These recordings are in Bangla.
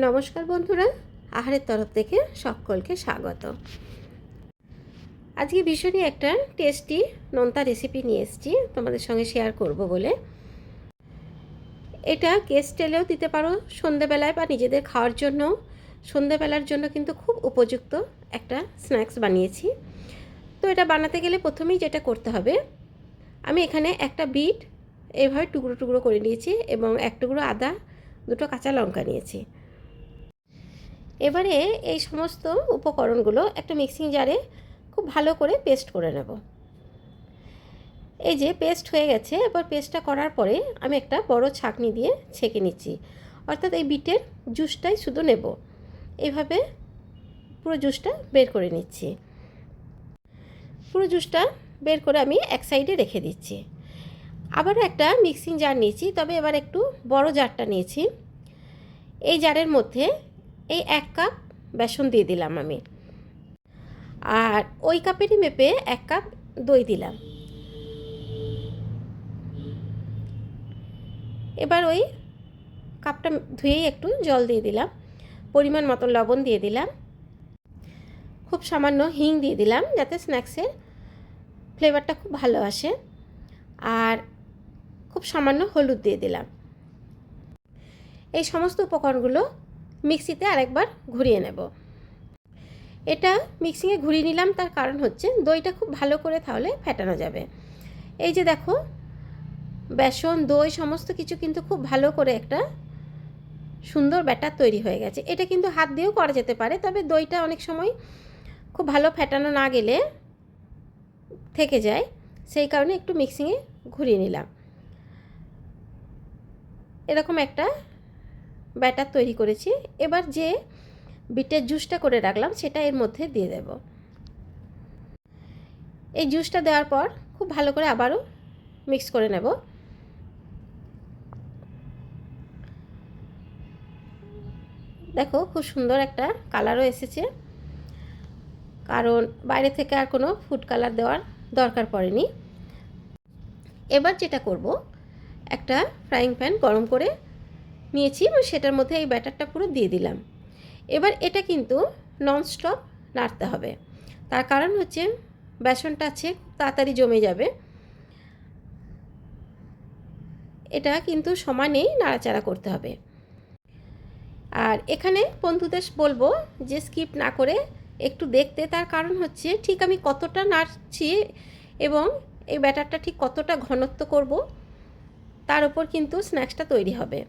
নমস্কার বন্ধুরা, আহারের তরফ থেকে সকলকে স্বাগত। আজকে ভীষণই একটা টেস্টি নোনতা রেসিপি নিয়ে এসেছি, তোমাদের সঙ্গে শেয়ার করব বলে। এটা গেস্ট এলেও দিতে পারো সন্ধেবেলায় বা নিজেদের খাওয়ার জন্য। সন্ধেবেলার জন্য কিন্তু খুব উপযুক্ত একটা স্ন্যাক্স বানিয়েছি। তো এটা বানাতে গেলে প্রথমেই যেটা করতে হবে, আমি এখানে একটা বিট এভাবে টুকরো টুকরো করে নিয়েছি এবং এক টুকরো আদা, দুটো কাঁচা লঙ্কা নিয়েছি। এবারে এই সমস্ত উপকরণগুলো একটা মিক্সিং জারে খুব ভালো করে পেস্ট করে নেব। এই যে পেস্ট হয়ে গেছে, এবার পেস্টটা করার পরে আমি একটা বড় ছাঁকনি দিয়ে ছেঁকে নিচ্ছি। অর্থাৎ এই বিটের জুসটাই শুধু নেব। এইভাবে পুরো জুসটা বের করে নিচ্ছি। পুরো জুসটা বের করে আমি এক সাইডে রেখে দিচ্ছি। আবারও একটা মিক্সিং জার নিয়েছি, তবে এবার একটু বড় জারটা নিয়েছি। এই জারের মধ্যে এই এক কাপ বেসন দিয়ে দিলাম আমি। আর ওই কাপেরই মেপে এক কাপ দই দিলাম। এবার ওই কাপটা ধুয়েই একটু জল দিয়ে দিলাম। পরিমাণ মতো লবণ দিয়ে দিলাম। খুব সামান্য হিং দিয়ে দিলাম যাতে স্ন্যাক্সের ফ্লেভারটা খুব ভালো আসে। আর খুব সামান্য হলুদ দিয়ে দিলাম। এই সমস্ত উপকরণগুলো মিক্সিতে আরেকবার ঘুরিয়ে নেব। এটা মিক্সিংয়ে ঘুরিয়ে নিলাম, তার কারণ হচ্ছে দইটা খুব ভালো করে তাহলে ফেটানো যাবে। এই যে দেখো, বেসন, দই সমস্ত কিছু কিন্তু খুব ভালো করে একটা সুন্দর ব্যাটার তৈরি হয়ে গেছে। এটা কিন্তু হাত দিয়েও করা যেতে পারে, তবে দইটা অনেক সময় খুব ভালো ফেটানো না গেলে থেকে যায়। সেই কারণে একটু মিক্সিংয়ে ঘুরিয়ে নিলাম। এরকম একটা ব্যাটার তৈরি করেছি। এবার যে বিটের জুসটা করে রাখলাম, সেটা এর মধ্যে দিয়ে দেব। এই জুসটা দেওয়ার পর খুব ভালো করে আবারও মিক্স করে নেব। দেখো, খুব সুন্দর একটা কালারও এসেছে। কারণ বাইরে থেকে আর কোনো ফুড কালার দেওয়ার দরকার পড়েনি। এবার যেটা করব, একটা ফ্রাইং প্যান গরম করে নিয়েছি এবং সেটার মধ্যে এই ব্যাটারটা পুরো দিয়ে দিলাম। এবার এটা কিন্তু ননস্টপ নাড়তে হবে। তার কারণ হচ্ছে বেসনটা আছে, তাড়াতাড়ি জমে যাবে। এটা কিন্তু সমানেই নাড়াচাড়া করতে হবে। আর এখানে বন্ধুদের বলব যে স্কিপ না করে একটু দেখতে, তার কারণ হচ্ছে ঠিক আমি কতটা নাড়ছি এবং এই ব্যাটারটা ঠিক কতটা ঘনত্ব করব, তার উপর কিন্তু স্ন্যাক্সটা তৈরি হবে।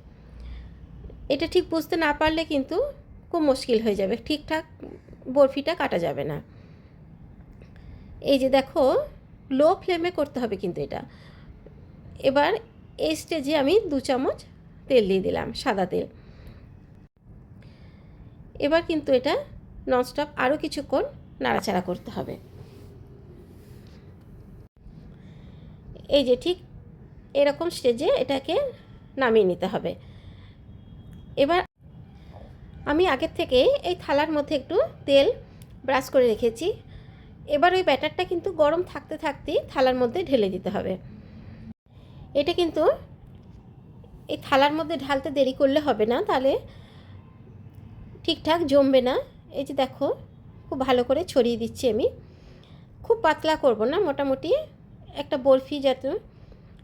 এটা ঠিক বুঝতে না পারলে কিন্তু খুব মুশকিল হয়ে যাবে। ঠিকঠাক বরফিটা কাটা যাবে না। এই যে দেখো লো ফ্লেমে করতে হবে কিন্তু এটা। এবার এই স্টেজে আমি দু চামচ তেল দিয়ে দিলাম, সাদা তেল। এবার কিন্তু এটা ননস্টপ আরও কিছুক্ষণ নাড়াচাড়া করতে হবে। এই যে ঠিক এরকম স্টেজে এটাকে নামিয়ে নিতে হবে। এবার আমি আগের থেকে এই থালার মধ্যে একটু তেল ব্রাশ করে রেখেছি। এবার ওই ব্যাটারটা কিন্তু গরম থাকতে থাকতেই থালার মধ্যে ঢেলে দিতে হবে। এটা কিন্তু এই থালার মধ্যে ঢালতে দেরি করলে হবে না, তাহলে ঠিকঠাক জমবে না। এই যে দেখো, খুব ভালো করে ছড়িয়ে দিচ্ছি আমি। খুব পাতলা করব না, মোটামুটি একটা বরফি যাতে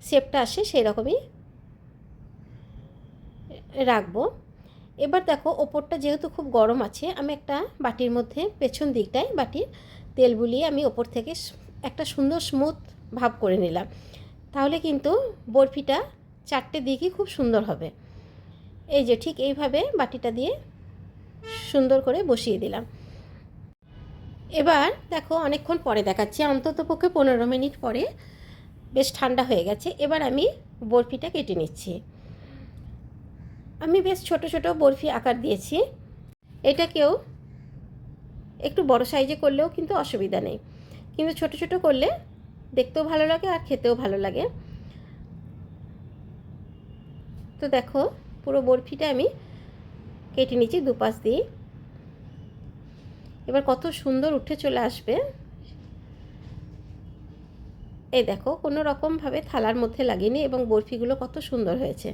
শেপটা আসে সেই রকমই রাখব। এবার দেখো, ওপরটা যেহেতু খুব গরম আছে, আমি একটা বাটির মধ্যে পেছন দিকটায় বাটির তেল বুলিয়ে আমি ওপর থেকে একটা সুন্দর স্মুথ ভাব করে নিলাম। তাহলে কিন্তু বরফিটা চারটে দিকই খুব সুন্দর হবে। এই যে ঠিক এইভাবে বাটিটা দিয়ে সুন্দর করে বসিয়ে দিলাম। এবার দেখো, অনেকক্ষণ পরে দেখাচ্ছি। অন্তত পক্ষে পনেরো মিনিট পরে বেশ ঠান্ডা হয়ে গেছে। এবার আমি বরফিটা কেটে নিচ্ছি। আমি বেশ ছোট ছোট বরফি আকার দিয়েছি। এটাকেও একটু বড় সাইজে করলেও কিন্তু অসুবিধা নেই। কিন্তু ছোট ছোট করলে দেখতেও ভালো লাগে আর খেতেও ভালো লাগে। তো দেখো, পুরো বরফিটা আমি কেটে নিচ্ছি দুপাশ দিয়ে। এবার কত সুন্দর উঠে চলে আসবে। এই দেখো, কোনো রকমভাবে থালার মধ্যে লাগিনি এবং বরফিগুলো কত সুন্দর হয়েছে।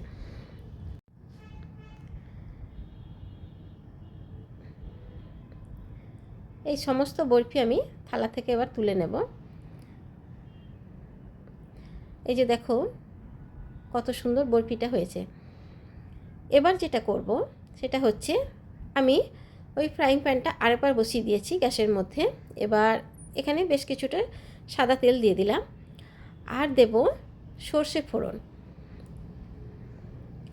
এই সমস্ত বরফি আমি থালা থেকে এবার তুলে নেব। এই যে দেখো, কত সুন্দর বরফিটা হয়েছে। এবার যেটা করব, সেটা হচ্ছে আমি ওই ফ্রাইং প্যানটা আরেকবার বসিয়ে দিয়েছি গ্যাসের মধ্যে। এবার এখানে বেশ কিছুটা সাদা তেল দিয়ে দিলাম। আর দেব সর্ষে ফোড়ন।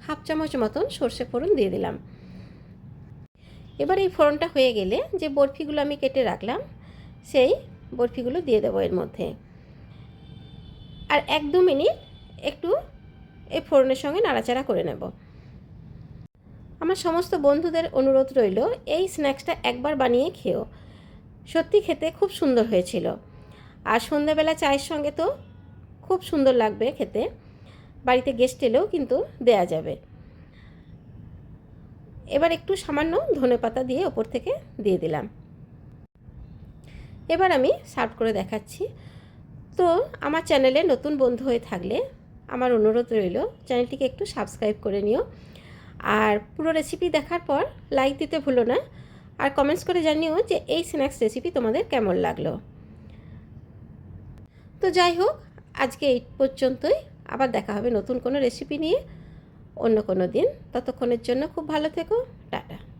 হাফ চামচ মতন সর্ষে ফোড়ন দিয়ে দিলাম। এবার এই ফোড়নটা হয়ে গেলে যে বরফিগুলো আমি কেটে রাখলাম, সেই বরফিগুলো দিয়ে দেবো এর মধ্যে। আর এক দু মিনিট একটু এই ফোড়নের সঙ্গে নাড়াচাড়া করে নেব। আমার সমস্ত বন্ধুদের অনুরোধ রইল, এই স্ন্যাক্সটা একবার বানিয়ে খেও। সত্যি খেতে খুব সুন্দর হয়েছিল। আর সন্ধ্যাবেলা চায়ের সঙ্গে তো খুব সুন্দর লাগবে খেতে। বাড়িতে গেস্ট এলেও কিন্তু দেয়া যাবে। এবার একটু সামান্য ধনে পাতা দিয়ে ওপর থেকে দিয়ে দিলাম। এবার আমি সার্ভ করে দেখাচ্ছি। তো আমার চ্যানেলে নতুন বন্ধু হয়ে থাকলে আমার অনুরোধ রইল, চ্যানেলটিকে একটু সাবস্ক্রাইব করে নিও। আর পুরো রেসিপি দেখার পর লাইক দিতে ভুলো না। আর কমেন্টস করে জানিও যে এই স্ন্যাক্স রেসিপি তোমাদের কেমন লাগল। তো যাই হোক, আজকে এই পর্যন্তই। আবার দেখা হবে নতুন কোনো রেসিপি নিয়ে। অন্য কোনো দিন। ততক্ষণের জন্য খুব ভালো থেকো। টাটা।